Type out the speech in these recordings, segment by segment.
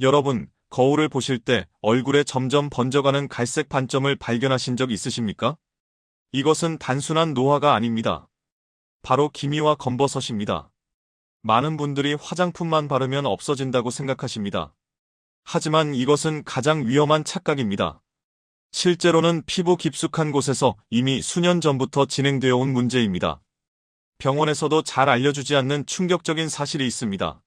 여러분, 거울을 보실 때 얼굴에 점점 번져가는 갈색 반점을 발견하신 적 있으십니까? 이것은 단순한 노화가 아닙니다. 바로 기미와 검버섯입니다. 많은 분들이 화장품만 바르면 없어진다고 생각하십니다. 하지만 이것은 가장 위험한 착각입니다. 실제로는 피부 깊숙한 곳에서 이미 수년 전부터 진행되어 온 문제입니다. 병원에서도 잘 알려주지 않는 충격적인 사실이 있습니다.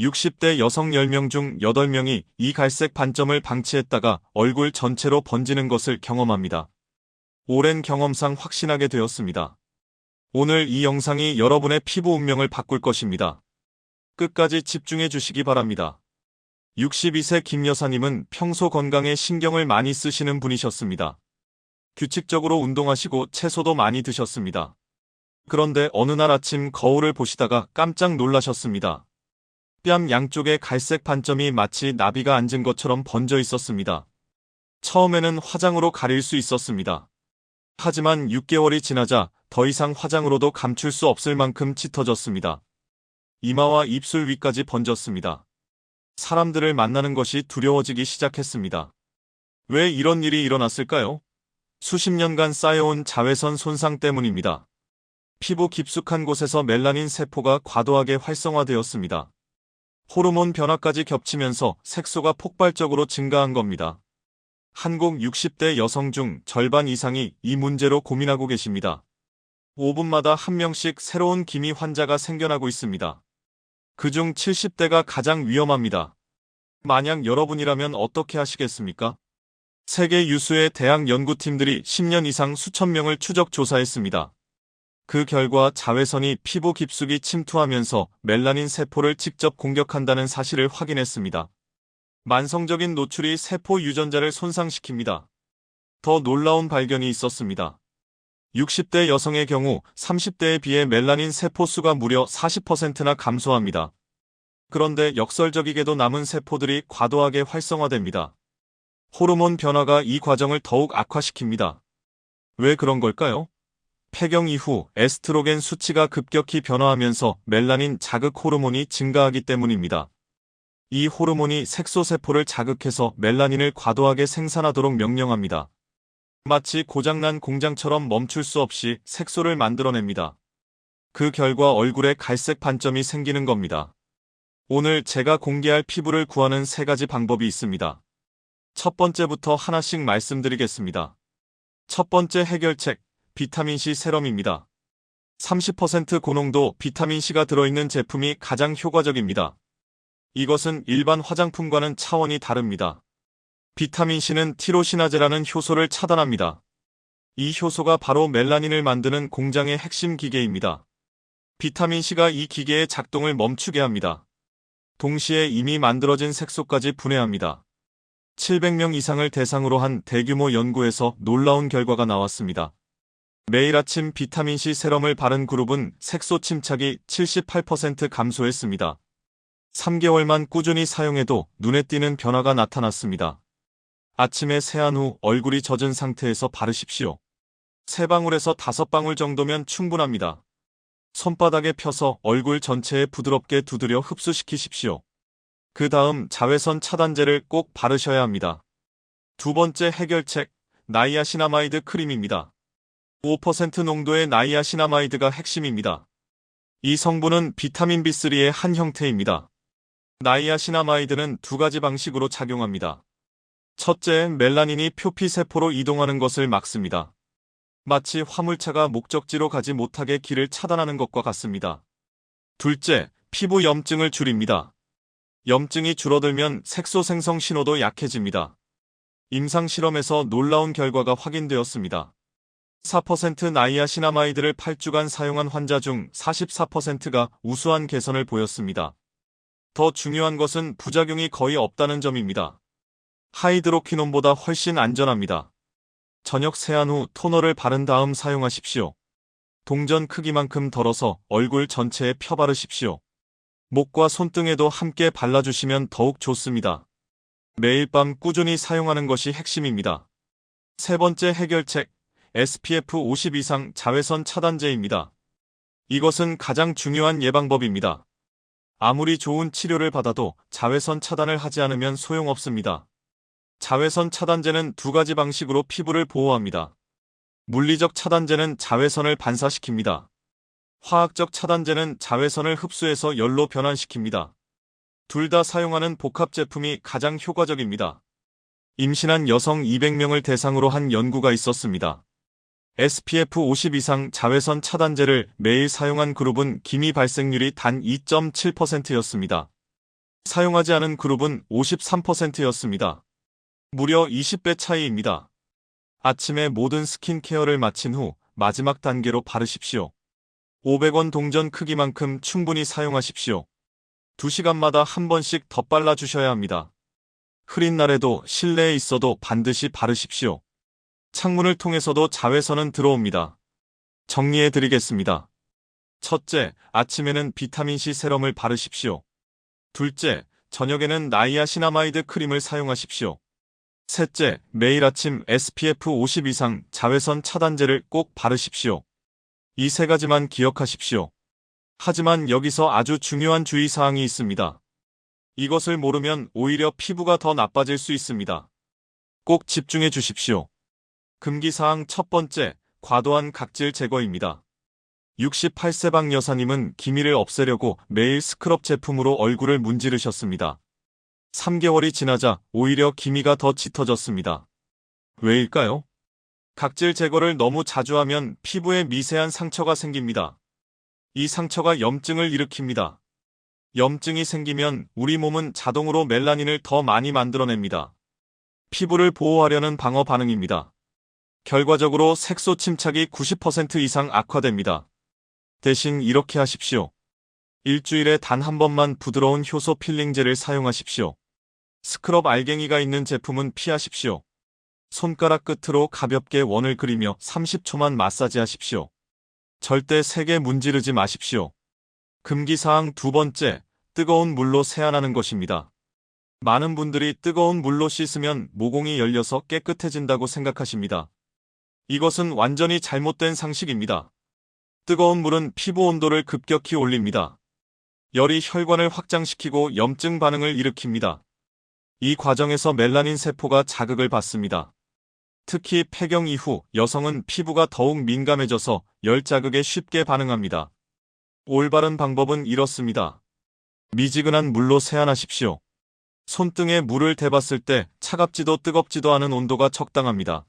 60대 여성 10명 중 8명이 이 갈색 반점을 방치했다가 얼굴 전체로 번지는 것을 경험합니다. 오랜 경험상 확신하게 되었습니다. 오늘 이 영상이 여러분의 피부 운명을 바꿀 것입니다. 끝까지 집중해 주시기 바랍니다. 62세 김 여사님은 평소 건강에 신경을 많이 쓰시는 분이셨습니다. 규칙적으로 운동하시고 채소도 많이 드셨습니다. 그런데 어느 날 아침 거울을 보시다가 깜짝 놀라셨습니다. 뺨 양쪽에 갈색 반점이 마치 나비가 앉은 것처럼 번져 있었습니다. 처음에는 화장으로 가릴 수 있었습니다. 하지만 6개월이 지나자 더 이상 화장으로도 감출 수 없을 만큼 짙어졌습니다. 이마와 입술 위까지 번졌습니다. 사람들을 만나는 것이 두려워지기 시작했습니다. 왜 이런 일이 일어났을까요? 수십 년간 쌓여온 자외선 손상 때문입니다. 피부 깊숙한 곳에서 멜라닌 세포가 과도하게 활성화되었습니다. 호르몬 변화까지 겹치면서 색소가 폭발적으로 증가한 겁니다. 한국 60대 여성 중 절반 이상이 이 문제로 고민하고 계십니다. 5분마다 한 명씩 새로운 기미 환자가 생겨나고 있습니다. 그중 70대가 가장 위험합니다. 만약 여러분이라면 어떻게 하시겠습니까? 세계 유수의 대학 연구팀들이 10년 이상 수천 명을 추적 조사했습니다. 그 결과 자외선이 피부 깊숙이 침투하면서 멜라닌 세포를 직접 공격한다는 사실을 확인했습니다. 만성적인 노출이 세포 유전자를 손상시킵니다. 더 놀라운 발견이 있었습니다. 60대 여성의 경우 30대에 비해 멜라닌 세포 수가 무려 40%나 감소합니다. 그런데 역설적이게도 남은 세포들이 과도하게 활성화됩니다. 호르몬 변화가 이 과정을 더욱 악화시킵니다. 왜 그런 걸까요? 폐경 이후 에스트로겐 수치가 급격히 변화하면서 멜라닌 자극 호르몬이 증가하기 때문입니다. 이 호르몬이 색소세포를 자극해서 멜라닌을 과도하게 생산하도록 명령합니다. 마치 고장난 공장처럼 멈출 수 없이 색소를 만들어냅니다. 그 결과 얼굴에 갈색 반점이 생기는 겁니다. 오늘 제가 공개할 피부를 구하는 세 가지 방법이 있습니다. 첫 번째부터 하나씩 말씀드리겠습니다. 첫 번째 해결책, 비타민C 세럼입니다. 30% 고농도 비타민C가 들어있는 제품이 가장 효과적입니다. 이것은 일반 화장품과는 차원이 다릅니다. 비타민C는 티로시나제라는 효소를 차단합니다. 이 효소가 바로 멜라닌을 만드는 공장의 핵심 기계입니다. 비타민C가 이 기계의 작동을 멈추게 합니다. 동시에 이미 만들어진 색소까지 분해합니다. 700명 이상을 대상으로 한 대규모 연구에서 놀라운 결과가 나왔습니다. 매일 아침 비타민C 세럼을 바른 그룹은 색소 침착이 78% 감소했습니다. 3개월만 꾸준히 사용해도 눈에 띄는 변화가 나타났습니다. 아침에 세안 후 얼굴이 젖은 상태에서 바르십시오. 3방울에서 5방울 정도면 충분합니다. 손바닥에 펴서 얼굴 전체에 부드럽게 두드려 흡수시키십시오. 그 다음 자외선 차단제를 꼭 바르셔야 합니다. 두 번째 해결책, 나이아시나마이드 크림입니다. 5% 농도의 나이아시나마이드가 핵심입니다. 이 성분은 비타민 B3의 한 형태입니다. 나이아시나마이드는 두 가지 방식으로 작용합니다. 첫째, 멜라닌이 표피 세포로 이동하는 것을 막습니다. 마치 화물차가 목적지로 가지 못하게 길을 차단하는 것과 같습니다. 둘째, 피부 염증을 줄입니다. 염증이 줄어들면 색소 생성 신호도 약해집니다. 임상 실험에서 놀라운 결과가 확인되었습니다. 4% 나이아시나마이드를 8주간 사용한 환자 중 44%가 우수한 개선을 보였습니다. 더 중요한 것은 부작용이 거의 없다는 점입니다. 하이드로키논보다 훨씬 안전합니다. 저녁 세안 후 토너를 바른 다음 사용하십시오. 동전 크기만큼 덜어서 얼굴 전체에 펴바르십시오. 목과 손등에도 함께 발라주시면 더욱 좋습니다. 매일 밤 꾸준히 사용하는 것이 핵심입니다. 세 번째 해결책, SPF 50 이상 자외선 차단제입니다. 이것은 가장 중요한 예방법입니다. 아무리 좋은 치료를 받아도 자외선 차단을 하지 않으면 소용없습니다. 자외선 차단제는 두 가지 방식으로 피부를 보호합니다. 물리적 차단제는 자외선을 반사시킵니다. 화학적 차단제는 자외선을 흡수해서 열로 변환시킵니다. 둘 다 사용하는 복합 제품이 가장 효과적입니다. 임신한 여성 200명을 대상으로 한 연구가 있었습니다. SPF 50 이상 자외선 차단제를 매일 사용한 그룹은 기미 발생률이 단 2.7%였습니다. 사용하지 않은 그룹은 53%였습니다. 무려 20배 차이입니다. 아침에 모든 스킨케어를 마친 후 마지막 단계로 바르십시오. 500원 동전 크기만큼 충분히 사용하십시오. 2시간마다 한 번씩 덧발라 주셔야 합니다. 흐린 날에도 실내에 있어도 반드시 바르십시오. 창문을 통해서도 자외선은 들어옵니다. 정리해 드리겠습니다. 첫째, 아침에는 비타민C 세럼을 바르십시오. 둘째, 저녁에는 나이아시나마이드 크림을 사용하십시오. 셋째, 매일 아침 SPF 50 이상 자외선 차단제를 꼭 바르십시오. 이 세 가지만 기억하십시오. 하지만 여기서 아주 중요한 주의사항이 있습니다. 이것을 모르면 오히려 피부가 더 나빠질 수 있습니다. 꼭 집중해 주십시오. 금기사항 첫 번째, 과도한 각질 제거입니다. 68세방 여사님은 기미를 없애려고 매일 스크럽 제품으로 얼굴을 문지르셨습니다. 3개월이 지나자 오히려 기미가 더 짙어졌습니다. 왜일까요? 각질 제거를 너무 자주 하면 피부에 미세한 상처가 생깁니다. 이 상처가 염증을 일으킵니다. 염증이 생기면 우리 몸은 자동으로 멜라닌을 더 많이 만들어냅니다. 피부를 보호하려는 방어 반응입니다. 결과적으로 색소 침착이 90% 이상 악화됩니다. 대신 이렇게 하십시오. 일주일에 단 한 번만 부드러운 효소 필링제를 사용하십시오. 스크럽 알갱이가 있는 제품은 피하십시오. 손가락 끝으로 가볍게 원을 그리며 30초만 마사지하십시오. 절대 세게 문지르지 마십시오. 금기사항 두 번째, 뜨거운 물로 세안하는 것입니다. 많은 분들이 뜨거운 물로 씻으면 모공이 열려서 깨끗해진다고 생각하십니다. 이것은 완전히 잘못된 상식입니다. 뜨거운 물은 피부 온도를 급격히 올립니다. 열이 혈관을 확장시키고 염증 반응을 일으킵니다. 이 과정에서 멜라닌 세포가 자극을 받습니다. 특히 폐경 이후 여성은 피부가 더욱 민감해져서 열 자극에 쉽게 반응합니다. 올바른 방법은 이렇습니다. 미지근한 물로 세안하십시오. 손등에 물을 대봤을 때 차갑지도 뜨겁지도 않은 온도가 적당합니다.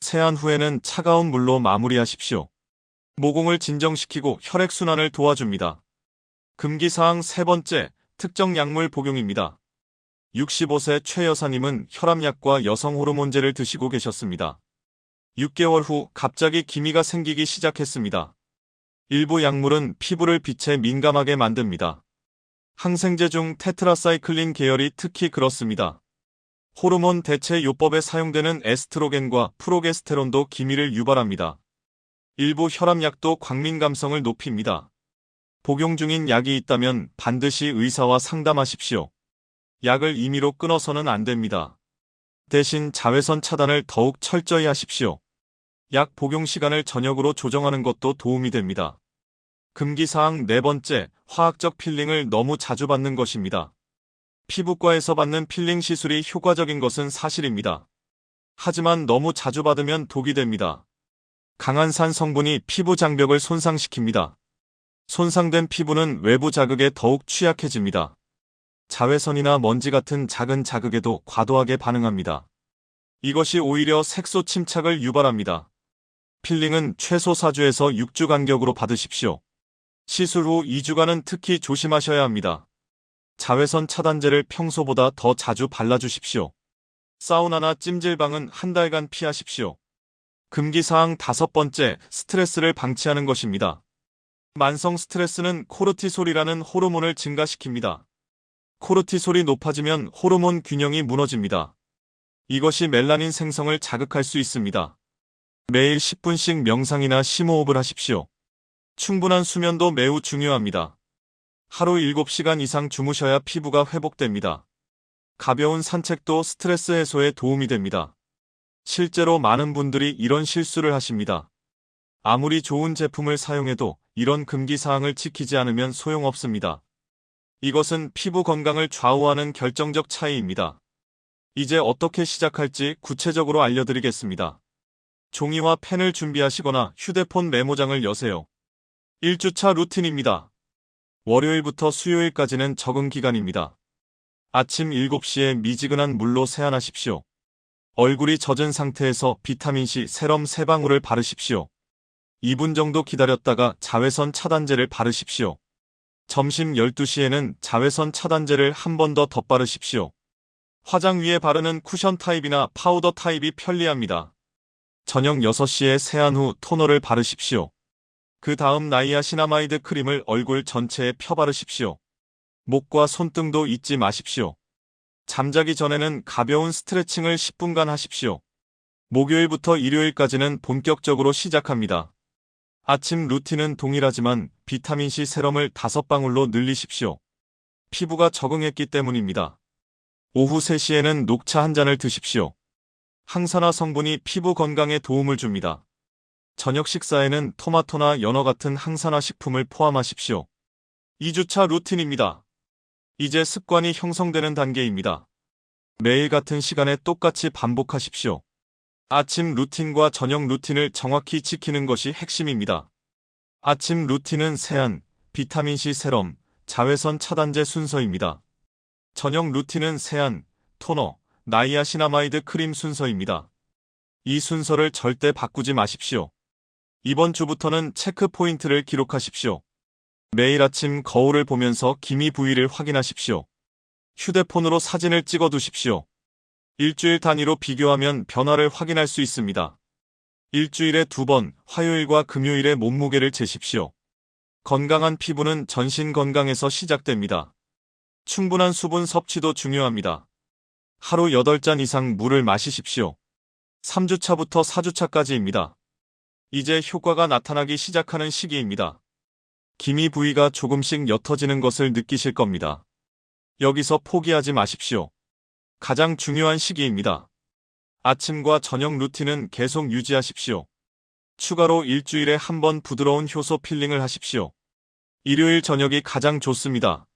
세안 후에는 차가운 물로 마무리하십시오. 모공을 진정시키고 혈액순환을 도와줍니다. 금기사항 세 번째, 특정 약물 복용입니다. 65세 최 여사님은 혈압약과 여성 호르몬제를 드시고 계셨습니다. 6개월 후 갑자기 기미가 생기기 시작했습니다. 일부 약물은 피부를 빛에 민감하게 만듭니다. 항생제 중 테트라사이클린 계열이 특히 그렇습니다. 호르몬 대체 요법에 사용되는 에스트로겐과 프로게스테론도 기미를 유발합니다. 일부 혈압약도 광민감성을 높입니다. 복용 중인 약이 있다면 반드시 의사와 상담하십시오. 약을 임의로 끊어서는 안 됩니다. 대신 자외선 차단을 더욱 철저히 하십시오. 약 복용 시간을 저녁으로 조정하는 것도 도움이 됩니다. 금기사항 네 번째, 화학적 필링을 너무 자주 받는 것입니다. 피부과에서 받는 필링 시술이 효과적인 것은 사실입니다. 하지만 너무 자주 받으면 독이 됩니다. 강한 산 성분이 피부 장벽을 손상시킵니다. 손상된 피부는 외부 자극에 더욱 취약해집니다. 자외선이나 먼지 같은 작은 자극에도 과도하게 반응합니다. 이것이 오히려 색소 침착을 유발합니다. 필링은 최소 4주에서 6주 간격으로 받으십시오. 시술 후 2주간은 특히 조심하셔야 합니다. 자외선 차단제를 평소보다 더 자주 발라주십시오. 사우나나 찜질방은 한 달간 피하십시오. 금기사항 다섯 번째, 스트레스를 방치하는 것입니다. 만성 스트레스는 코르티솔이라는 호르몬을 증가시킵니다. 코르티솔이 높아지면 호르몬 균형이 무너집니다. 이것이 멜라닌 생성을 자극할 수 있습니다. 매일 10분씩 명상이나 심호흡을 하십시오. 충분한 수면도 매우 중요합니다. 하루 7시간 이상 주무셔야 피부가 회복됩니다. 가벼운 산책도 스트레스 해소에 도움이 됩니다. 실제로 많은 분들이 이런 실수를 하십니다. 아무리 좋은 제품을 사용해도 이런 금기사항을 지키지 않으면 소용없습니다. 이것은 피부 건강을 좌우하는 결정적 차이입니다. 이제 어떻게 시작할지 구체적으로 알려드리겠습니다. 종이와 펜을 준비하시거나 휴대폰 메모장을 여세요. 1주차 루틴입니다. 월요일부터 수요일까지는 적응 기간입니다. 아침 7시에 미지근한 물로 세안하십시오. 얼굴이 젖은 상태에서 비타민C 세럼 3방울을 바르십시오. 2분 정도 기다렸다가 자외선 차단제를 바르십시오. 점심 12시에는 자외선 차단제를 한 번 더 덧바르십시오. 화장 위에 바르는 쿠션 타입이나 파우더 타입이 편리합니다. 저녁 6시에 세안 후 토너를 바르십시오. 그 다음 나이아 시나마이드 크림을 얼굴 전체에 펴바르십시오. 목과 손등도 잊지 마십시오. 잠자기 전에는 가벼운 스트레칭을 10분간 하십시오. 목요일부터 일요일까지는 본격적으로 시작합니다. 아침 루틴은 동일하지만 비타민C 세럼을 5방울로 늘리십시오. 피부가 적응했기 때문입니다. 오후 3시에는 녹차 한 잔을 드십시오. 항산화 성분이 피부 건강에 도움을 줍니다. 저녁 식사에는 토마토나 연어 같은 항산화 식품을 포함하십시오. 2주차 루틴입니다. 이제 습관이 형성되는 단계입니다. 매일 같은 시간에 똑같이 반복하십시오. 아침 루틴과 저녁 루틴을 정확히 지키는 것이 핵심입니다. 아침 루틴은 세안, 비타민C 세럼, 자외선 차단제 순서입니다. 저녁 루틴은 세안, 토너, 나이아시나마이드 크림 순서입니다. 이 순서를 절대 바꾸지 마십시오. 이번 주부터는 체크 포인트를 기록하십시오. 매일 아침 거울을 보면서 기미 부위를 확인하십시오. 휴대폰으로 사진을 찍어 두십시오. 일주일 단위로 비교하면 변화를 확인할 수 있습니다. 일주일에 두 번, 화요일과 금요일에 몸무게를 재십시오. 건강한 피부는 전신 건강에서 시작됩니다. 충분한 수분 섭취도 중요합니다. 하루 8잔 이상 물을 마시십시오. 3주차부터 4주차까지입니다. 이제 효과가 나타나기 시작하는 시기입니다. 기미 부위가 조금씩 옅어지는 것을 느끼실 겁니다. 여기서 포기하지 마십시오. 가장 중요한 시기입니다. 아침과 저녁 루틴은 계속 유지하십시오. 추가로 일주일에 한 번 부드러운 효소 필링을 하십시오. 일요일 저녁이 가장 좋습니다.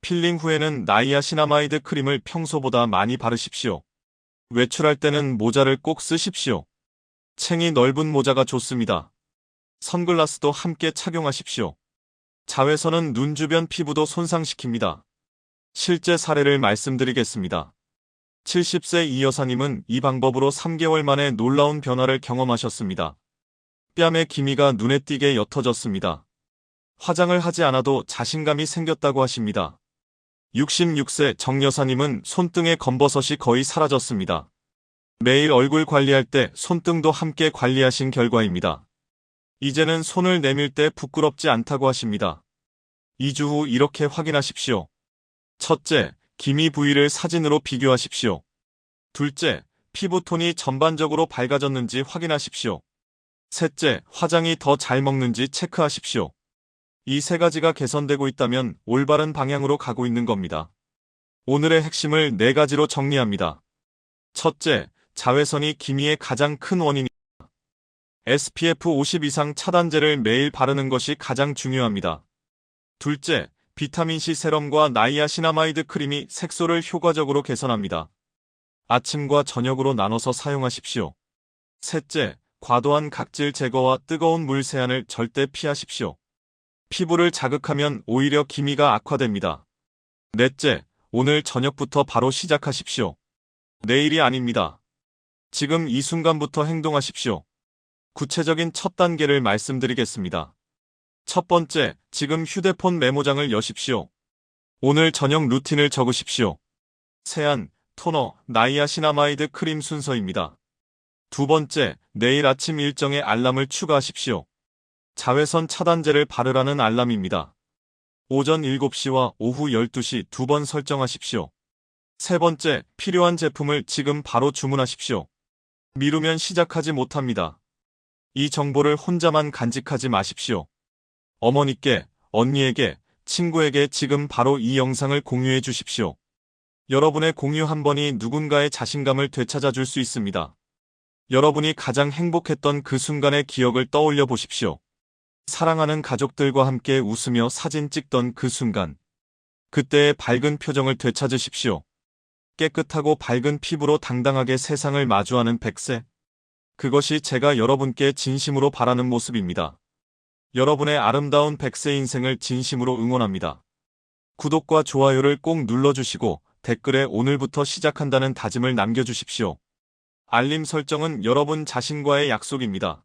필링 후에는 나이아시나마이드 크림을 평소보다 많이 바르십시오. 외출할 때는 모자를 꼭 쓰십시오. 챙이 넓은 모자가 좋습니다. 선글라스도 함께 착용하십시오. 자외선은 눈 주변 피부도 손상시킵니다. 실제 사례를 말씀드리겠습니다. 70세 이 여사님은 이 방법으로 3개월 만에 놀라운 변화를 경험하셨습니다. 뺨의 기미가 눈에 띄게 옅어졌습니다. 화장을 하지 않아도 자신감이 생겼다고 하십니다. 66세 정 여사님은 손등의 검버섯이 거의 사라졌습니다. 매일 얼굴 관리할 때 손등도 함께 관리하신 결과입니다. 이제는 손을 내밀 때 부끄럽지 않다고 하십니다. 2주 후 이렇게 확인하십시오. 첫째, 기미 부위를 사진으로 비교하십시오. 둘째, 피부톤이 전반적으로 밝아졌는지 확인하십시오. 셋째, 화장이 더 잘 먹는지 체크하십시오. 이 세 가지가 개선되고 있다면 올바른 방향으로 가고 있는 겁니다. 오늘의 핵심을 네 가지로 정리합니다. 첫째, 자외선이 기미의 가장 큰 원인입니다. SPF 50 이상 차단제를 매일 바르는 것이 가장 중요합니다. 둘째, 비타민C 세럼과 나이아시나마이드 크림이 색소를 효과적으로 개선합니다. 아침과 저녁으로 나눠서 사용하십시오. 셋째, 과도한 각질 제거와 뜨거운 물 세안을 절대 피하십시오. 피부를 자극하면 오히려 기미가 악화됩니다. 넷째, 오늘 저녁부터 바로 시작하십시오. 내일이 아닙니다. 지금 이 순간부터 행동하십시오. 구체적인 첫 단계를 말씀드리겠습니다. 첫 번째, 지금 휴대폰 메모장을 여십시오. 오늘 저녁 루틴을 적으십시오. 세안, 토너, 나이아시나마이드 크림 순서입니다. 두 번째, 내일 아침 일정에 알람을 추가하십시오. 자외선 차단제를 바르라는 알람입니다. 오전 7시와 오후 12시 두 번 설정하십시오. 세 번째, 필요한 제품을 지금 바로 주문하십시오. 미루면 시작하지 못합니다. 이 정보를 혼자만 간직하지 마십시오. 어머니께, 언니에게, 친구에게 지금 바로 이 영상을 공유해 주십시오. 여러분의 공유 한 번이 누군가의 자신감을 되찾아 줄 수 있습니다. 여러분이 가장 행복했던 그 순간의 기억을 떠올려 보십시오. 사랑하는 가족들과 함께 웃으며 사진 찍던 그 순간. 그때의 밝은 표정을 되찾으십시오. 깨끗하고 밝은 피부로 당당하게 세상을 마주하는 백세. 그것이 제가 여러분께 진심으로 바라는 모습입니다. 여러분의 아름다운 백세 인생을 진심으로 응원합니다. 구독과 좋아요를 꼭 눌러주시고 댓글에 오늘부터 시작한다는 다짐을 남겨주십시오. 알림 설정은 여러분 자신과의 약속입니다.